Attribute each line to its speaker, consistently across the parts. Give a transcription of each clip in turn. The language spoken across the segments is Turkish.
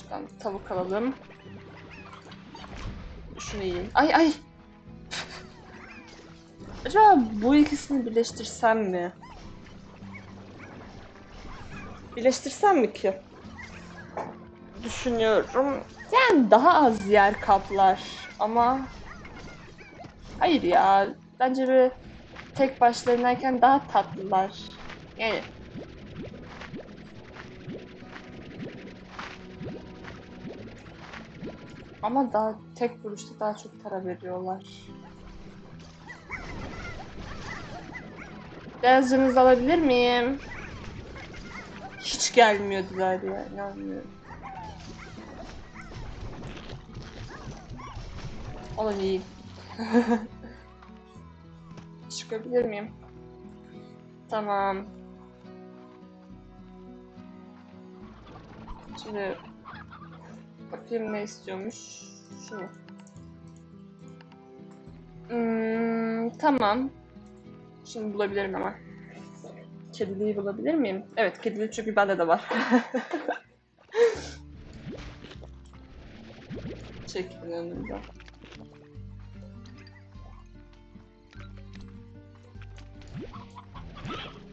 Speaker 1: Şuradan tavuk alalım. Şunu yiyeyim. Ay ay. Acaba bu ikisini birleştirsem mi? Birleştirsem mi ki? Düşünüyorum. Yani daha az yer kaplar ama hayır ya bence bir tek başlarınayken daha tatlılar. Yani ama daha tek vuruşta daha çok para veriyorlar. Beyazcınızı alabilir miyim? Hiç gelmiyordular ya. inanmıyorum. Alın iyi. Çıkabilir miyim? Tamam. Şimdi bakayım ne istiyormuş. Şunu. Hmm, tamam. Şimdi bulabilirim hemen. Kediliği bulabilir miyim? Evet, kedili çünkü bende de var. Çekilin önümden.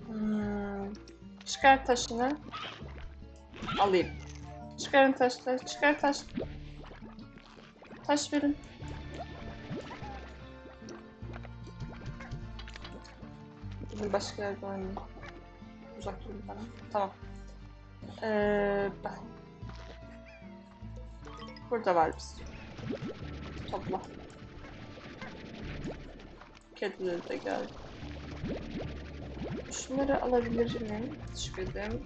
Speaker 1: Hmm, çıkar taşını. Alayım. Çıkarın taşları. Çıkar taş. Taş verin. Gidin başka yerde oynayın. Uzak durun bana. Tamam. Ee, ben. Burada var biz. Topla. Kedileri de geldi. Şunları alabilir miyim? Teşekkür ederim.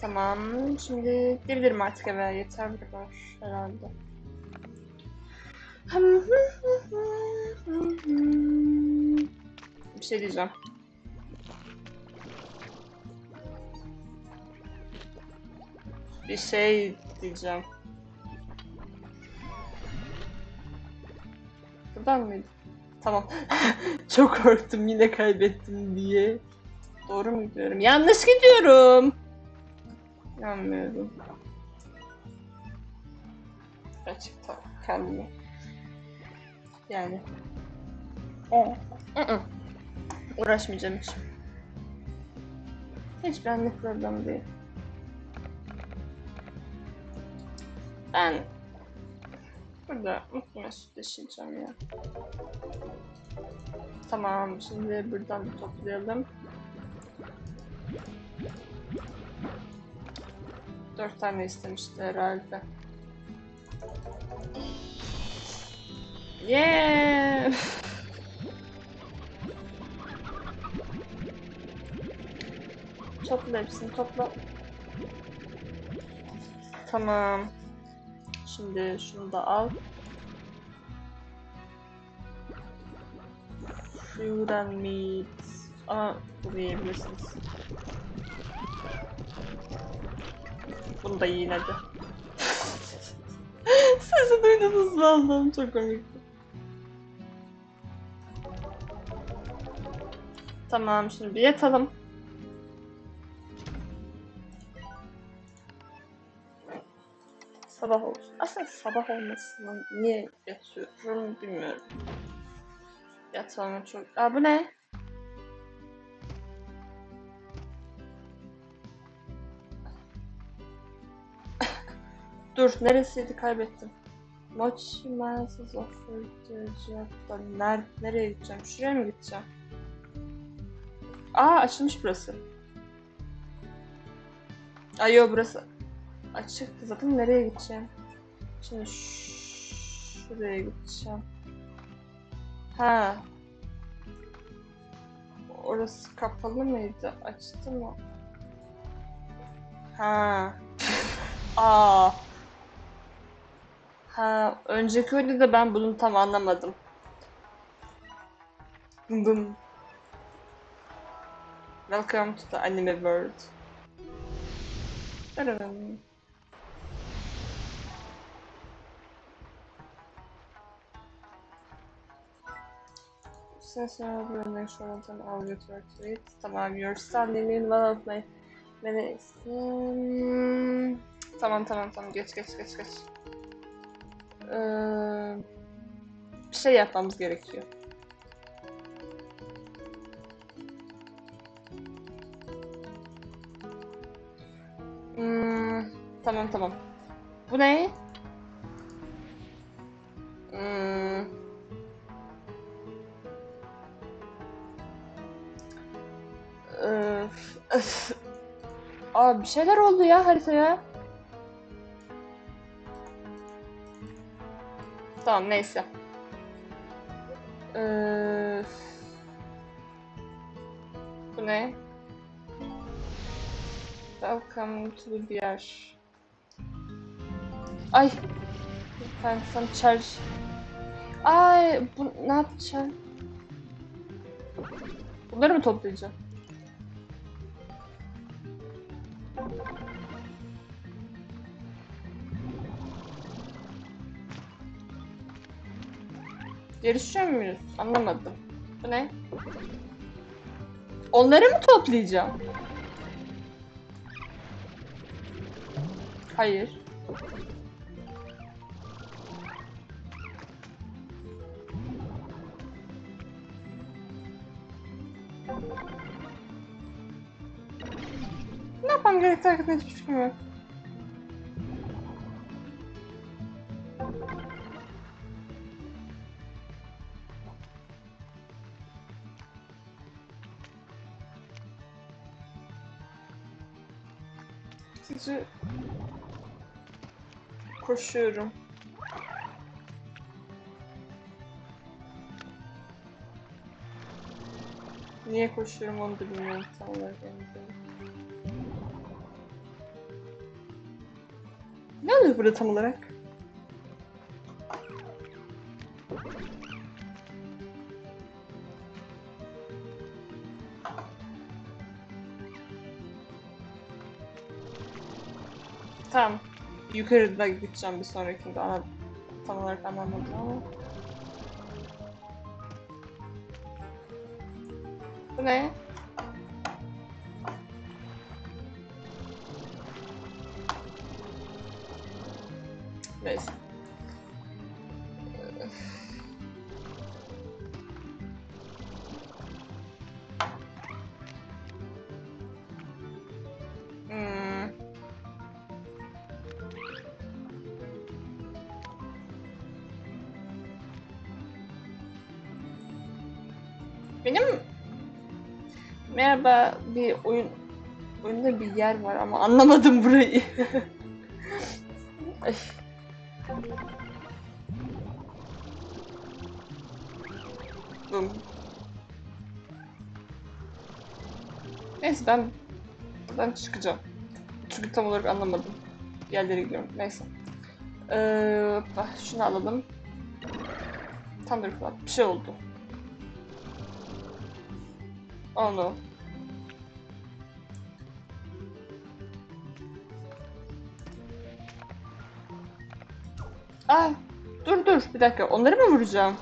Speaker 1: Tamam. Şimdi gidebilirim artık eve. Yeter bu kadar herhalde. Bir şey diyeceğim. Bir şey diyeceğim. Buradan mıydı? Tamam. Çok korktum yine kaybettim diye. Doğru mu gidiyorum? Yanlış gidiyorum. Yanmıyorum. Gerçekten kendimi. Yani. O. ı-ı. Uğraşmayacağım hiç. Hiç benlik problem değil. Ben burada mutlu mesut yaşayacağım ya. Tamam, şimdi buradan da toplayalım. Dört tane istemişti herhalde. Yeah! Topla hepsini topla. Tamam. Şimdi şunu da al. And meat. Aa, bunu yiyebilirsiniz. Bunu da hadi. Sesi duydunuz mu Allah'ım çok komikti. Tamam şimdi bir yatalım. Sabah olsun. Aslında sabah olmasını niye yatıyorum bilmiyorum. Yatağıma çok... Aa bu ne? Dur neresiydi kaybettim. Maç Mensız Offer'da Ner nereye gideceğim? Şuraya mı gideceğim? Aa açılmış burası. Ay yo burası açıktı zaten nereye gideceğim? Şimdi şuraya gideceğim. Ha. Orası kapalı mıydı? Açtı mı? Ha. Aa. Ha, önceki oyunda da ben bunu tam anlamadım. Dın. Welcome to the anime world. One and I'll get back to it. Tamam, you're standing in one of my many... Hmm, Tamam tamam tamam geç geç geç geç. Ee, bir şey yapmamız gerekiyor. Hmm, tamam tamam. Bu ne? Hmm. Öf, öf. Aa bir şeyler oldu ya haritaya. Tamam neyse. Öf. Bu ne? Welcome to the beer. Ay. Ben sana charge. Ay bu ne yapacağım? Bunları mı toplayacağım? Yarışıyor muyuz? Anlamadım. Bu ne? Onları mı toplayacağım? Hayır. Ne yapmam gerektiği hakkında hiçbir fikrim yok. Sizi koşuyorum. Niye koşuyorum onu da bilmiyorum tam olarak. Ne oluyor burada tam olarak? Yukarıda gideceğim bir sonrakinde. Ana, tam olarak anlamadım ama. Bu ne? Neyse. Benim merhaba bir oyun oyunda bir yer var ama anlamadım burayı. Bum. Neyse ben ben çıkacağım. Çünkü tam olarak anlamadım. Yerlere gidiyorum. Neyse. Ee, şunu alalım. Thunderclap. Bir şey oldu. No. Aa, dur dur bir dakika. Onları mı vuracağım?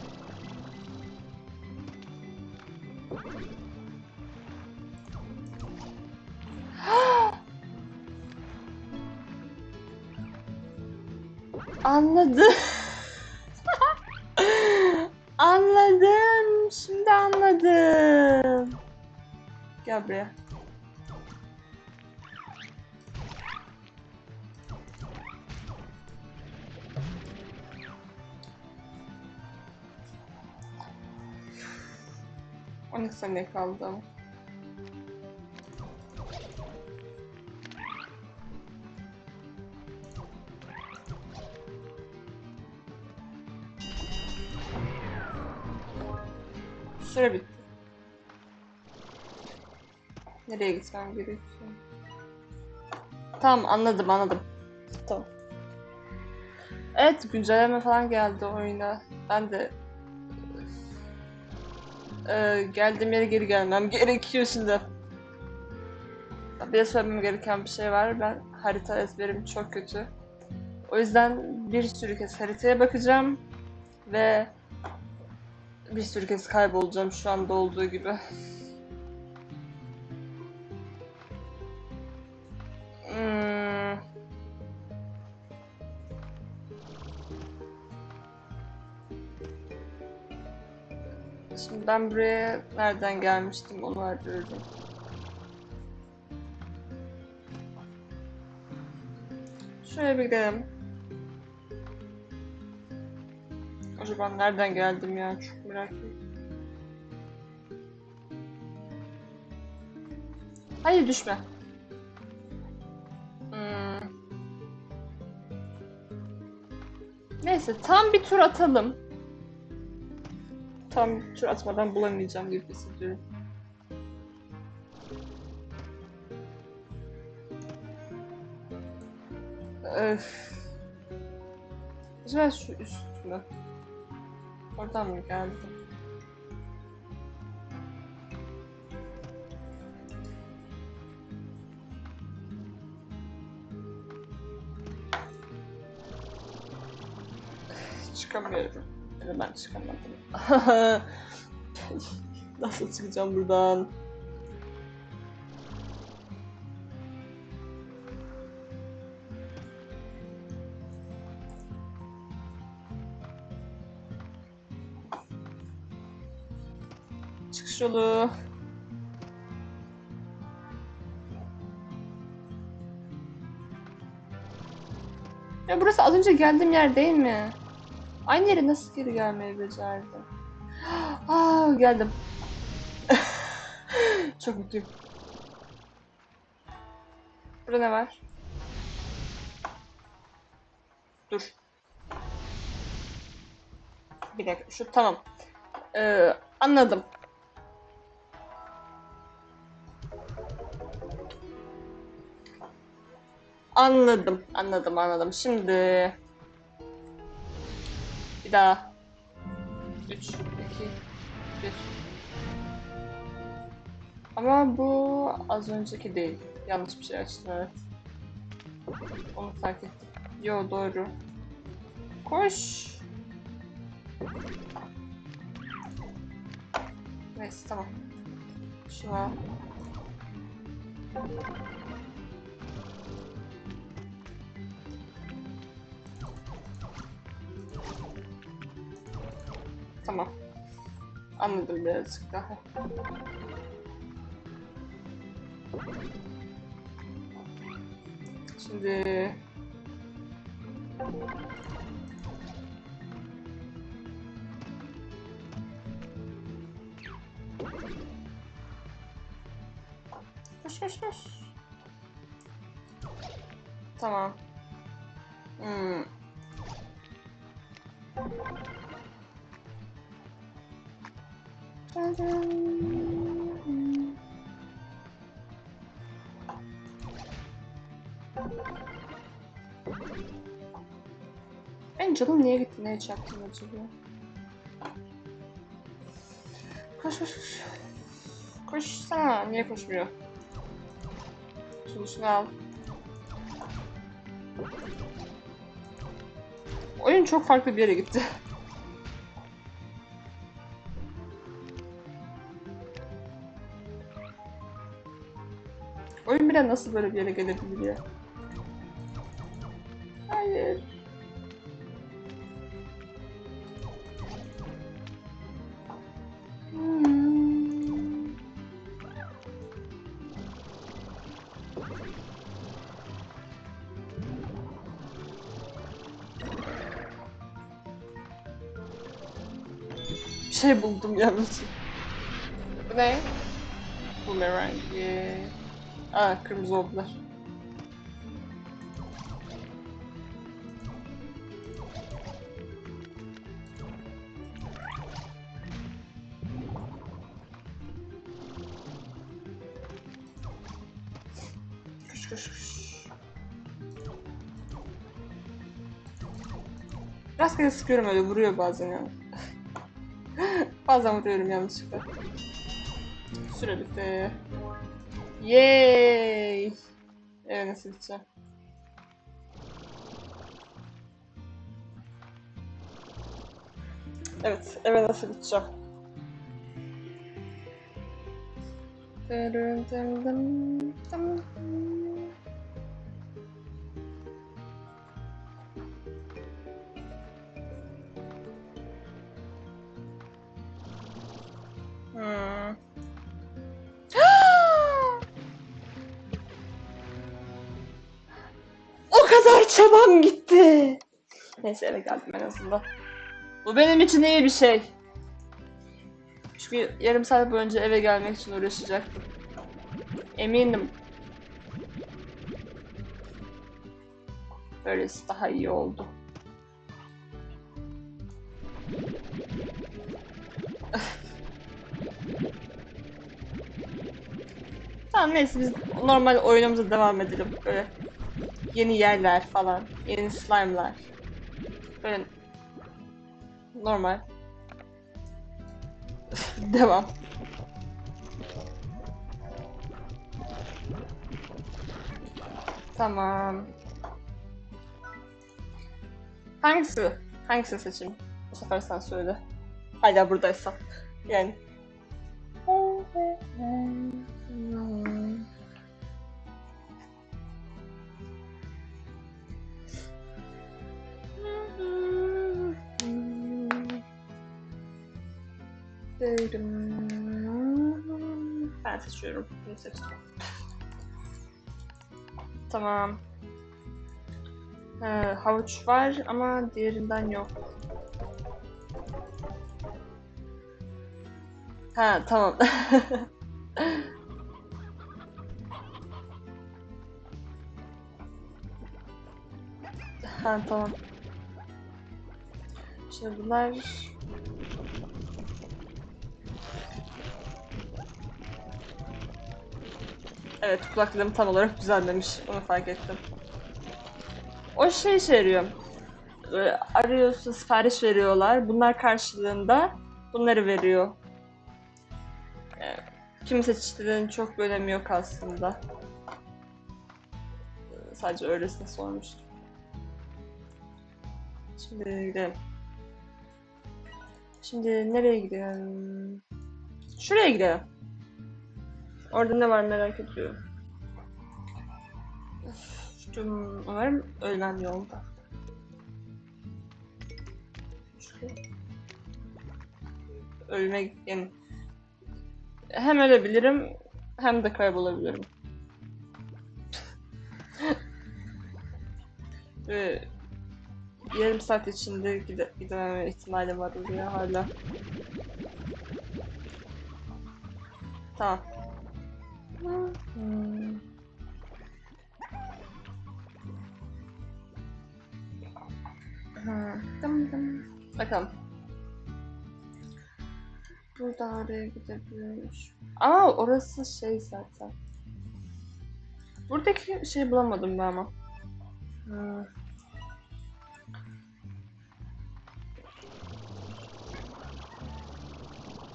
Speaker 1: On iki saniye kaldı ama. Süre bitti. Nereye gitmem gerekiyor? Tamam anladım anladım. Tamam. Evet güncelleme falan geldi oyuna. Ben de Ee, geldiğim yere geri gelmem gerekiyor şimdi. Bir söylemem gereken bir şey var. Ben harita ezberim çok kötü. O yüzden bir sürü kez haritaya bakacağım ve bir sürü kez kaybolacağım şu anda olduğu gibi. Şimdi ben buraya nereden gelmiştim onu arıyorum. Şöyle bir gidelim. Acaba nereden geldim ya? Çok merak ediyorum. Hayır düşme. Hmm. Neyse tam bir tur atalım. Tam bir tur atmadan bulamayacağım gibi hissediyorum. Öf. Acaba şu üst mü? Oradan mı geldi? Çıkamıyorum. Da ben çıkamadım. Nasıl çıkacağım buradan? Çıkış yolu. Ya burası az önce geldiğim yer değil mi? Aynı yere nasıl geri gelmeyi becerdi? Aa geldim. Çok mutluyum. Burada ne var? Dur. Bir dakika. Şu tamam. Ee, anladım. Anladım, anladım, anladım. Şimdi bir daha. 3, 2, 1. Ama bu az önceki değil. Yanlış bir şey açtım evet. Onu fark ettim. Yo doğru. Koş. Neyse tamam. Şuna. Tamam. Anladım birazcık daha. Şimdi Koş koş koş. Tamam. Hmm. Ben canım niye gitti? Neye çarptım acaba? Koş koş koş. Koşsana. Niye koşmuyor? Şunu şunu al. Oyun çok farklı bir yere gitti. Oyun bile nasıl böyle bir yere gelebilir ya? Hayır. Hmm. Bir şey buldum yalnız. Ne? Boomerang. Yeah. Aa kırmızı oldular. Koş koş koş. Rastgele sıkıyorum öyle vuruyor bazen ya. bazen vuruyorum yanlışlıkla. Süre bitti. Yay! Eve nasıl gideceğim? Evet, eve nasıl gideceğim? Kadar çabam gitti. Neyse eve geldim en azından. Bu benim için iyi bir şey. Çünkü yarım saat boyunca eve gelmek için uğraşacaktım. Eminim. Böylesi daha iyi oldu. tamam neyse biz normal oyunumuza devam edelim. Böyle yeni yerler falan, yeni slime'lar. Böyle normal. devam. Tamam. Hangisi? Hangisini seçeyim? Bu sefer sen söyle. Hala buradaysan. Yani. Ben seçiyorum. Bunu seçtim. Tamam. Ee, havuç var ama diğerinden yok. Ha tamam. ha tamam. Şimdi bunlar Evet kulaklığım tam olarak düzenlemiş. Onu fark ettim. O şey işe yarıyor. Böyle arıyorsun, sipariş veriyorlar. Bunlar karşılığında bunları veriyor. Ee, kimi seçtiğinin çok bir önemi yok aslında. Ee, Sadece öylesine sormuştum. Şimdi gidelim. Şimdi nereye gidelim? Şuraya gidelim. Orada ne var merak ediyorum. Üf, tüm- Umarım ölmem yolda. Ölmek yani hem ölebilirim hem de kaybolabilirim. Ve yarım saat içinde gide gidememe ihtimali var oraya hala. Tamam. Hmm. Ha, tamam tamam. Bakalım. Buradan oraya gidebiliriz. Ama orası şey zaten. Buradaki şey bulamadım ben ama. Hmm.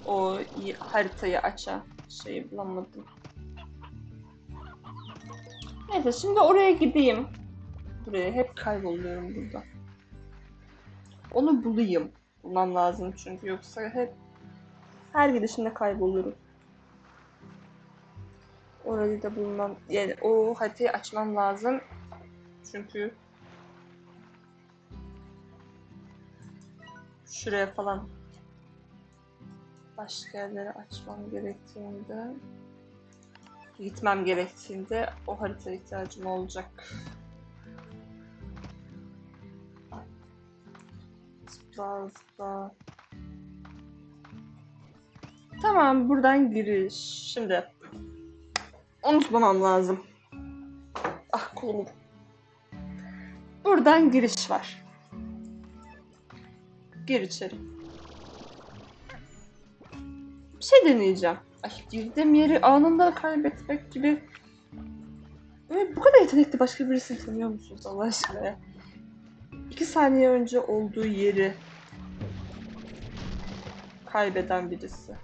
Speaker 1: O haritayı açan şeyi bulamadım. Neyse şimdi oraya gideyim. Buraya hep kayboluyorum burada. Onu bulayım. Bulmam lazım çünkü yoksa hep her gidişimde kaybolurum. Orayı da bulmam, yani o haritayı açmam lazım. Çünkü şuraya falan başka yerlere açmam gerektiğinde gitmem gerektiğinde o haritaya ihtiyacım olacak. Zıpla zıpla. Tamam buradan giriş. Şimdi unutmamam lazım. Ah kolum. Buradan giriş var. Gir içeri. Bir şey deneyeceğim. Ay girdiğim yeri anında kaybetmek gibi. Böyle bu kadar yetenekli başka birisini tanıyor musunuz Allah aşkına ya? İki saniye önce olduğu yeri kaybeden birisi.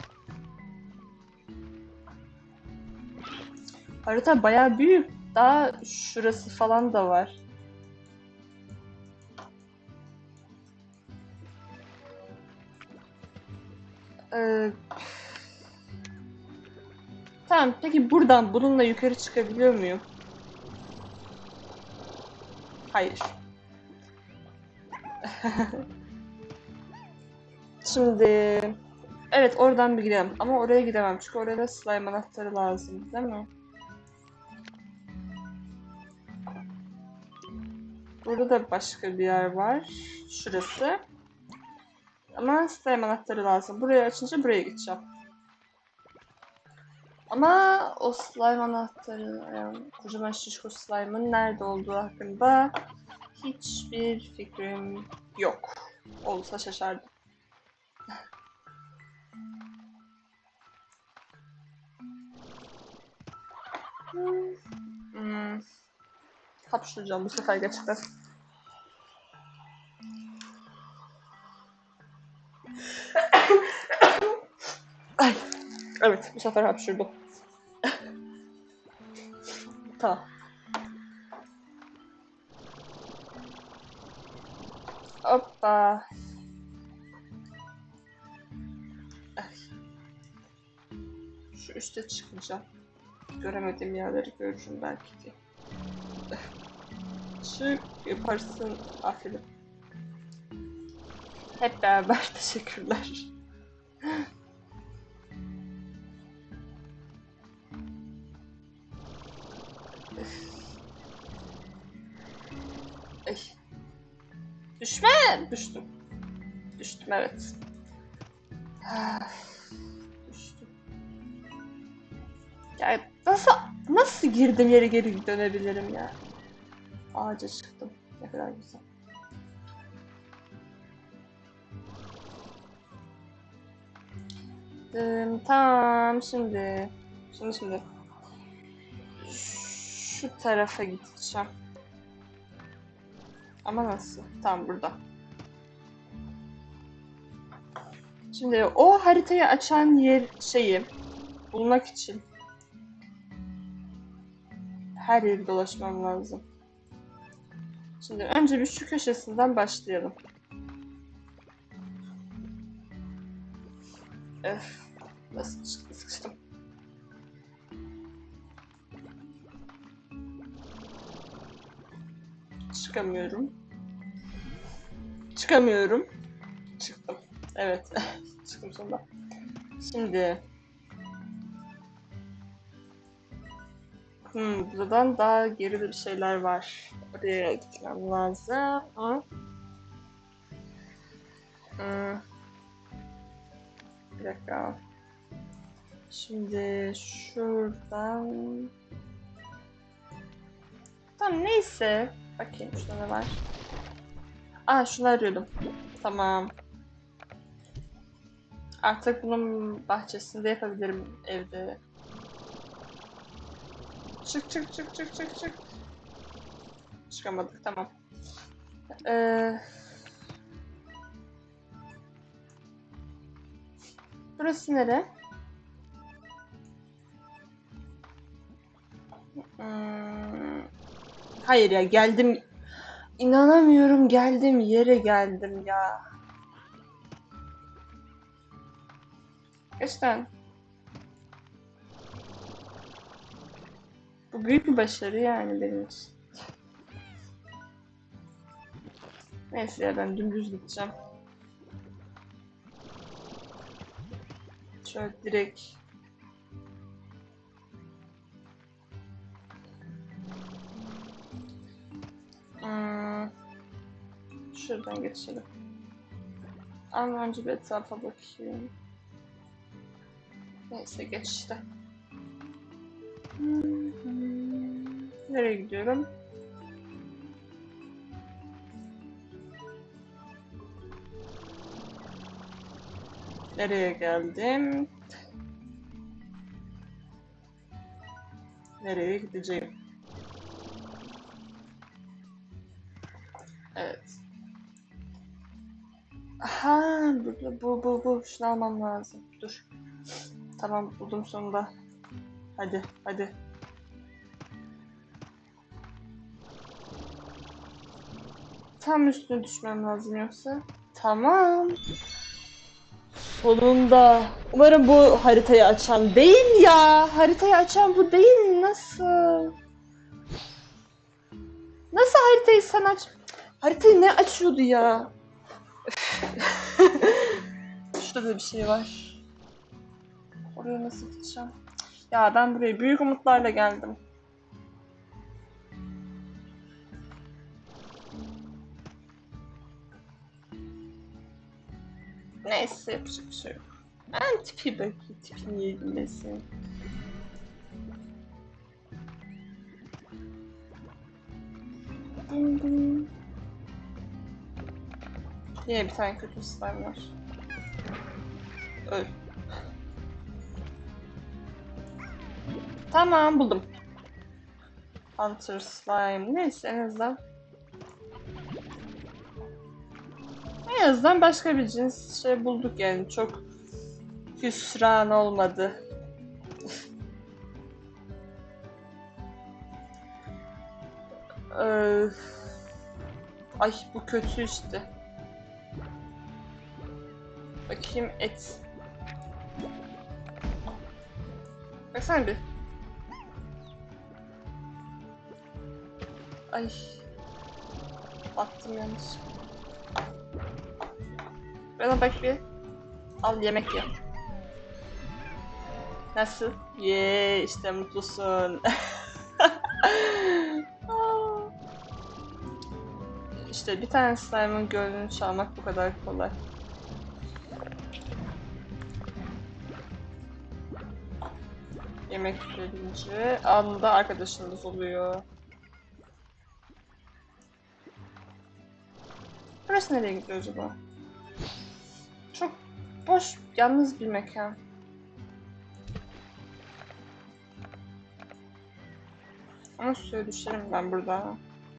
Speaker 1: Harita bayağı büyük. Daha şurası falan da var. Ee, tamam peki buradan bununla yukarı çıkabiliyor muyum? Hayır. Şimdi evet oradan bir gidelim ama oraya gidemem çünkü oraya da slime anahtarı lazım değil mi? Burada da başka bir yer var. Şurası. Ama slime anahtarı lazım. Burayı açınca buraya gideceğim. Ama o slime anahtarı, yani kocaman şişko slime'ın nerede olduğu hakkında hiçbir fikrim yok. Olsa şaşardım. Hmm. Hapşıracağım bu sefer gerçekten. Evet bu sefer hapşırdım. tamam. Hoppa. Şu üste çıkacağım. Göremediğim yerleri görürüm belki diye. Çık yaparsın aferin. Hep beraber teşekkürler. Düştüm. Düştüm evet. Düştüm. Ya nasıl nasıl girdim yere geri dönebilirim ya? Ağaca çıktım. Ne kadar güzel. Dım, tamam şimdi. Şimdi şimdi. Şu tarafa gideceğim. Ama nasıl? Tam burada. Şimdi o haritayı açan yer şeyi bulmak için her yeri dolaşmam lazım. Şimdi önce bir şu köşesinden başlayalım. Öf, nasıl çıktı sıkıştım. Çıkamıyorum. Çıkamıyorum. Evet. Çıktım sonunda. Şimdi. Hmm, buradan daha geride bir şeyler var. Oraya gitmem lazım. Hı? Hmm. Bir dakika. Şimdi şuradan... Tamam neyse. Bakayım şurada ne var. Aa şunu arıyordum. Tamam. Artık bunun bahçesinde yapabilirim evde. Çık çık çık çık çık çık. Çıkamadık tamam. Ee, burası nere? Hmm, hayır ya geldim. İnanamıyorum geldim yere geldim ya. Gerçekten. Bu büyük bir başarı yani benim için. Neyse ya ben dümdüz gideceğim. Şöyle direkt. Hmm. Şuradan geçelim. Ama önce bir etrafa bakayım. Neyse geç işte. Nereye gidiyorum? Nereye geldim? Nereye gideceğim? Evet. Ha, burada bu bu bu şunu almam lazım. Dur. Tamam buldum sonunda. Hadi hadi. Tam üstüne düşmem lazım yoksa. Tamam. Sonunda. Umarım bu haritayı açan değil ya. Haritayı açan bu değil. Nasıl? Nasıl haritayı sen aç? Haritayı ne açıyordu ya? Şurada bir şey var. Buraya nasıl gideceğim? Ya ben buraya büyük umutlarla geldim. Neyse yapacak bir şey yok. Ben tipi belki tipini yedim Dın dın. Yine bir tane kötü slime var. Öl. Tamam buldum. Hunter slime. Neyse en azından. En azından başka bir cins şey bulduk yani. Çok hüsran olmadı. Ay bu kötü işte. Bakayım et. Baksana bir. Ay. Baktım yanlış. Bana bak bir. Al yemek ye. Nasıl? Ye işte mutlusun. Aa. işte bir tane slime'ın gönlünü çalmak bu kadar kolay. Yemek verince anında arkadaşınız oluyor. Burası nereye gidiyor acaba? Çok boş, yalnız bir mekan. Ama suya düşerim ben burada.